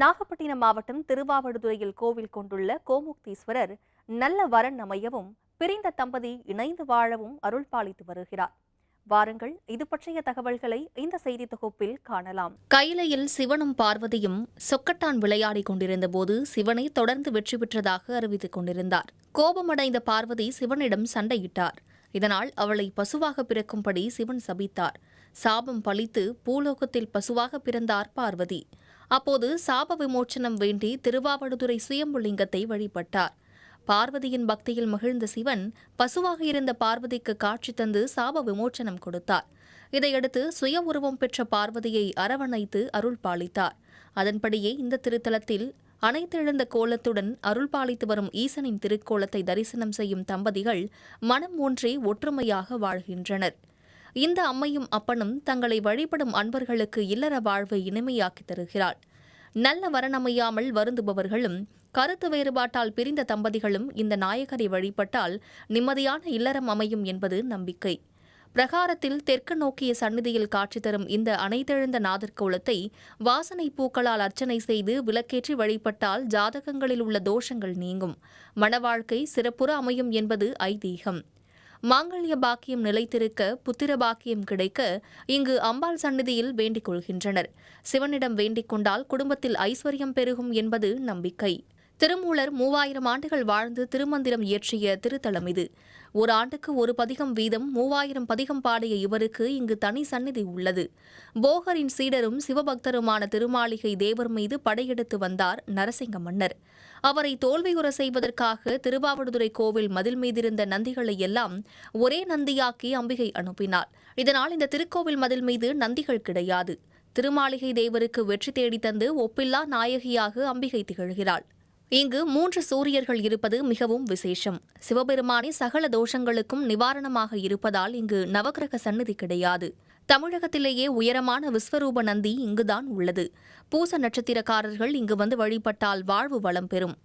நாகப்பட்டினம் மாவட்டம் திருவாவடுதுறையில் கோவில் கொண்டுள்ள கோமுக்தீஸ்வரர் நல்ல வரன் அமையவும் பிரிந்த தம்பதி இணைந்து வாழவும் அருள் பாலித்து வருகிறார். வாருங்கள் இது பற்றிய தகவல்களை இந்த செய்தி தொகுப்பில் காணலாம். கைலையில் சிவனும் பார்வதியும் சொக்கட்டான் விளையாடிக் கொண்டிருந்த போது சிவனை தொடர்ந்து வெற்றி பெற்றதாக அறிவித்துக் கொண்டிருந்தார். கோபமடைந்த பார்வதி சிவனிடம் சண்டையிட்டார். இதனால் அவளை பசுவாக பிறக்கும்படி சிவன் சபித்தார். சாபம் பழித்து பூலோகத்தில் பசுவாக பிறந்தார் பார்வதி. அப்போது சாப விமோச்சனம் வேண்டி திருவாவடுதுறை சுயம்புலிங்கத்தை வழிபட்டார். பார்வதியின் பக்தியில் மகிழ்ந்த சிவன் பசுவாக இருந்த பார்வதிக்கு காட்சி தந்து சாப விமோச்சனம் கொடுத்தார். இதையடுத்து சுய உருவம் பெற்ற பார்வதியை அரவணைத்து அருள் பாலித்தார். அதன்படியே இந்த திருத்தலத்தில் அனைத்தெழுந்த கோலத்துடன் அருள் பாலித்து வரும் ஈசனின் திருக்கோலத்தை தரிசனம் செய்யும் தம்பதிகள் மனம் ஒன்றே ஒற்றுமையாக வாழ்கின்றனர். இந்த அம்மையும் அப்பனும் தங்களை வழிபடும் அன்பர்களுக்கு இல்லற வாழ்வை இனிமையாக்கி தருகிறாள். நல்ல வரனமையாமல் வருந்துபவர்களும் கருத்து வேறுபாட்டால் பிரிந்த தம்பதிகளும் இந்த நாயகரை வழிபட்டால் நிம்மதியான இல்லறம் அமையும் என்பது நம்பிக்கை. பிரகாரத்தில் தெற்கு நோக்கிய சந்நிதியில் காட்சி தரும் இந்த அனைத்தெழுந்த நாதர்கோலத்தை வாசனை பூக்களால் அர்ச்சனை செய்து விளக்கேற்றி வழிபட்டால் ஜாதகங்களில் உள்ள தோஷங்கள் நீங்கும். மணவாழ்க்கை சிறப்புற அமையும் என்பது ஐதீகம். மாங்கல்ய பாக்கியம் நிலைத்திருக்க புத்திர பாக்கியம் கிடைக்க இங்கு அம்பாள் சந்நிதியில் வேண்டிக் கொள்கின்றனர். சிவனிடம் வேண்டிக் கொண்டால் குடும்பத்தில் ஐஸ்வர்யம் பெருகும் என்பது நம்பிக்கை. திருமூலர் மூவாயிரம் ஆண்டுகள் வாழ்ந்து திருமந்திரம் இயற்றிய திருத்தலம் இது. ஒரு ஆண்டுக்கு ஒரு பதிகம் வீதம் மூவாயிரம் பதிகம் பாடிய இவருக்கு இங்கு தனி சந்நிதி உள்ளது. போகரின் சீடரும் சிவபக்தருமான திருமாளிகை தேவர் மீது படையெடுத்து வந்தார் நரசிங்க மன்னர். அவரை தோல்வியுற செய்வதற்காக திருவாவடுதுறை கோவில் மதில் மீதிருந்த நந்திகளை எல்லாம் ஒரே நந்தியாக்கி அம்பிகை அனுப்பினார். இதனால் இந்த திருக்கோவில் மதில் மீது நந்திகள் கிடையாது. திருமாளிகை தேவருக்கு வெற்றி தேடி தந்து ஒப்பில்லா நாயகியாக அம்பிகை திகழ்கிறாள். இங்கு மூன்று சூரியர்கள் இருப்பது மிகவும் விசேஷம். சிவபெருமானே சகல தோஷங்களுக்கும் நிவாரணமாக இருப்பதால் இங்கு நவக்கிரக சந்நிதி கிடையாது. தமிழகத்திலேயே உயரமான விஸ்வரூப நந்தி இங்குதான் உள்ளது. பூச நட்சத்திரக்காரர்கள் இங்கு வந்து வழிபட்டால் வாழ்வு வளம் பெறும்.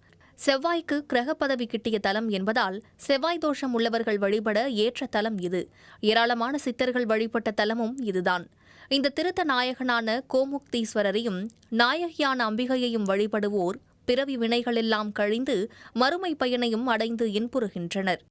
செவ்வாய்க்கு கிரக பதவி கிட்டிய தலம் என்பதால் செவ்வாய் தோஷம் உள்ளவர்கள் வழிபட ஏற்ற தலம் இது. ஏராளமான சித்தர்கள் வழிபட்ட தலமும் இதுதான். இந்த திருத்த நாயகனான கோமுக்தீஸ்வரரையும் நாயகியான அம்பிகையையும் வழிபடுவோர் பிறவி வினைகளெல்லாம் கழிந்து மறுமை பயனையும் அடைந்து இன்புறுகின்றனர்.